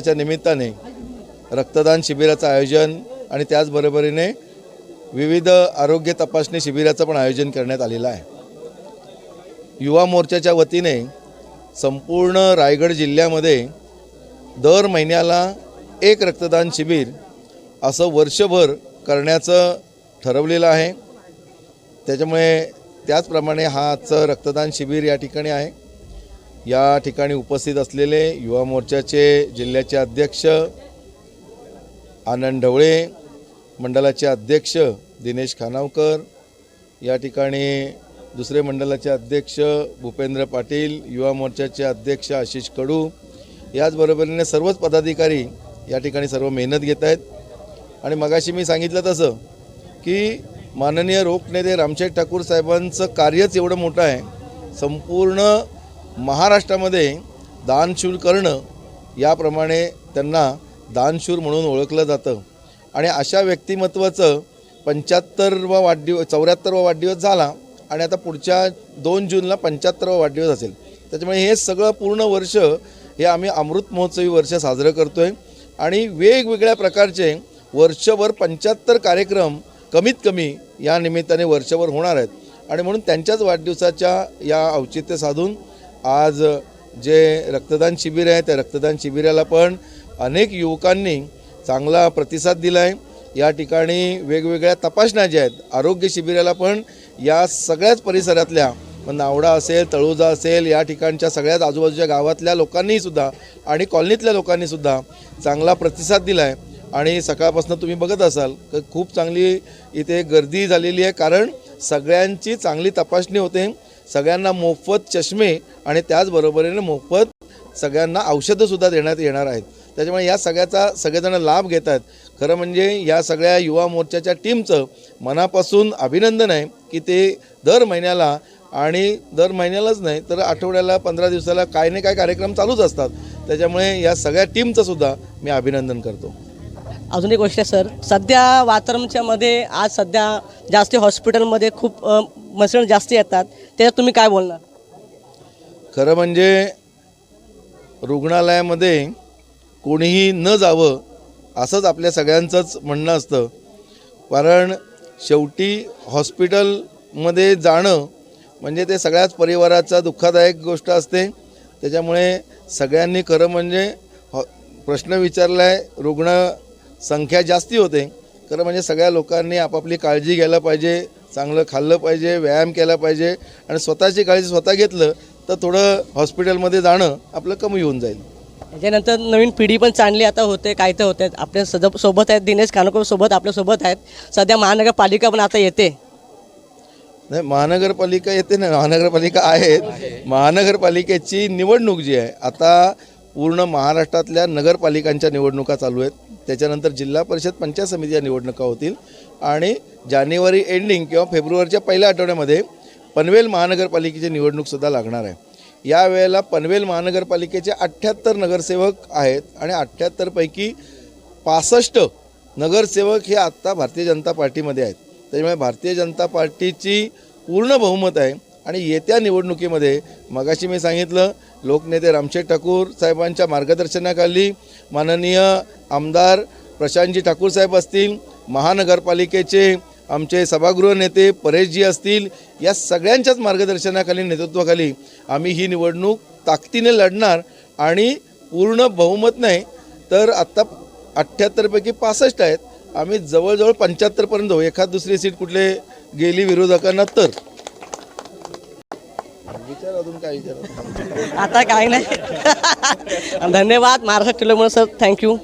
दिवसाच्या निमित्ताने रक्तदान शिबिराचं आयोजन आणि त्याचबरोबरीने विविध आरोग्य तपासणी शिबिराचं पण आयोजन करण्यात आलेलं आहे. युवा मोर्चाच्या वतीने संपूर्ण रायगड जिल्ह्यामध्ये दर महिन्याला एक रक्तदान शिबिर असं वर्षभर करण्याचं ठरवलेलं आहे. त्याच्यामुळे त्याचप्रमाणे हा आजचं रक्तदान शिबिर या ठिकाणी आहे. या ठिकाणी उपस्थित असलेले युवा मोर्चाचे जिल्ह्याचे अध्यक्ष आनंद ढवळे मंडळाचे अध्यक्ष दिनेश खानावकर या ठिकाणी दुसरे मंडळाचे अध्यक्ष भूपेंद्र पाटील युवा मोर्चाचे अध्यक्ष आशिष कडू याचबरोबरीने सर्वच पदाधिकारी या ठिकाणी सर्व मेहनत घेत आहेत. आणि मगाशी मी सांगितलं तसं की माननीय रोखनेते रामशेठ ठाकूर साहेबांचं कार्यच एवढं मोठं आहे. संपूर्ण महाराष्ट्रामध्ये दानशूर करणं याप्रमाणे त्यांना दानशूर म्हणून ओळखलं जातं. आणि अशा व्यक्तिमत्वाचं पंच्याहत्तरवा वाढदिवस चौऱ्याहत्तरवा वाढदिवस झाला आणि आता पुढच्या दोन जूनला पंच्याहत्तरवा वाढदिवस असेल. त्याच्यामुळे हे सगळं पूर्ण वर्ष हे आम्ही अमृत महोत्सवी वर्ष साजरं करतो आहे आणि वेगवेगळ्या प्रकारचे वर्षभर पंच्याहत्तर कार्यक्रम कमीत कमी या निमित्ताने वर्षभर होणार आहेत. आणि म्हणून त्यांच्याच वाढदिवसाच्या या औचित्य साधून आज जे रक्तदान शिबिर आहे त्या रक्तदान शिबिराला पण अनेक युवकांनी चांगला प्रतिसाद दिला आहे या ठिकाणी वेगवेगळ्या तपासण्या ज्या आहेत आरोग्य शिबिराला पण या सगळ्याच परिसरातल्या मग नावडा असेल तळोजा असेल या ठिकाणच्या सगळ्याच आजूबाजूच्या गावातल्या लोकांनीसुद्धा आणि कॉलनीतल्या लोकांनीसुद्धा चांगला प्रतिसाद दिला आहे आणि सकाळपासून तुम्ही बघत असाल तर खूप चांगली इथे गर्दी झालेली आहे कारण सगळ्यांची चांगली तपासणी होते. सगळ्यांना मोफत चष्मे आणि त्याचबरोबरीने मोफत सगळ्यांना औषधंसुद्धा देण्यात येणार आहेत. त्याच्यामुळे या सगळ्याचा सगळेजण लाभ घेत आहेत. खरं म्हणजे या सगळ्या युवा मोर्चाच्या टीमचं मनापासून अभिनंदन आहे की ते दर महिन्याला आणि दर महिन्यालाच नाही तर आठवड्याला पंधरा दिवसाला काय नाही काय कार्यक्रम चालूच असतात. त्याच्यामुळे या सगळ्या टीमचं सुद्धा मी अभिनंदन करतो. अजून एक गोष्ट आहे सर. सध्या वातावरणच्या मध्ये आज सध्या जास्त हॉस्पिटलमध्ये खूप मसण जास्त येतात. त्याच्यात तुम्ही काय बोलणार? खरं म्हणजे रुग्णालयामध्ये कोणीही न जावं असंच आपल्या सगळ्यांचंच म्हणणं असतं. कारण शेवटी हॉस्पिटलमध्ये जाणं म्हणजे ते सगळ्याच परिवाराचा दुःखदायक गोष्ट असते. त्याच्यामुळे सगळ्यांनी खरं म्हणजे हॉ प्रश्न विचारला आहे रुग्ण संख्या जास्ती होते. खरं म्हणजे सगळ्या लोकांनी आपापली काळजी घ्यायला पाहिजे. चांगलं खाल्लं पाहिजे व्यायाम केला पाहिजे आणि स्वतःची काळजी स्वतः घेतलं तर थोडं हॉस्पिटलमध्ये जाणं आपलं कमी होऊन जाईल. त्याच्यानंतर नवीन पिढी पण चांगली आता होते काय ते होते. आपल्या सद सोबत आहेत दिनेश कानोकर सोबत आपल्यासोबत आहेत. सध्या महानगरपालिका पण आता येते. नाही महानगरपालिका येते ना महानगरपालिका आहेत. महानगरपालिकेची निवडणूक जी आहे आता पूर्ण महाराष्ट्रातल्या नगरपालिकांच्या निवडणुका चालू आहेत. त्याच्यानंतर जिल्हा परिषद पंचायत समितीच्या निवडणुका होतील. आणि जानेवारी एंडिंग किंवा फेब्रुवारीच्या पहिल्या आठवड्यामध्ये पनवेल महानगरपालिकेची निवडणूकसुद्धा लागणार आहे. यावेळेला पनवेल महानगरपालिकेचे अठ्ठ्याहत्तर नगरसेवक आहेत आणि अठ्ठ्याहत्तरपैकी पासष्ट नगरसेवक हे आत्ता भारतीय जनता पार्टीमध्ये आहेत. त्याच्यामुळे भारतीय जनता पार्टीची पूर्ण बहुमत आहे आणि येत्या निवडणुकीमध्ये मगाशी मी सांगितलं लोकनेते रामशेठ ठाकूर साहेबांच्या मार्गदर्शनाखाली माननीय आमदार प्रशांतजी ठाकूर साहेब असतील महानगरपालिकेचे आमचे सभागृह नेते परेशजी असतील या सगळ्यांच्याच मार्गदर्शनाखाली नेतृत्वाखाली आम्ही ही निवडणूक ताकदीने लढणार आणि पूर्ण बहुमत नाही तर आत्ता अठ्ठ्याहत्तरपैकी पासष्ट आहेत. आम्ही जवळजवळ पंच्याहत्तरपर्यंत जाऊ एखाद दुसरी सीट कुठले गेली विरोधकांना तर. विचार अजून काय विचार? आता काय नाही. धन्यवाद. Maharashtra television sir thank you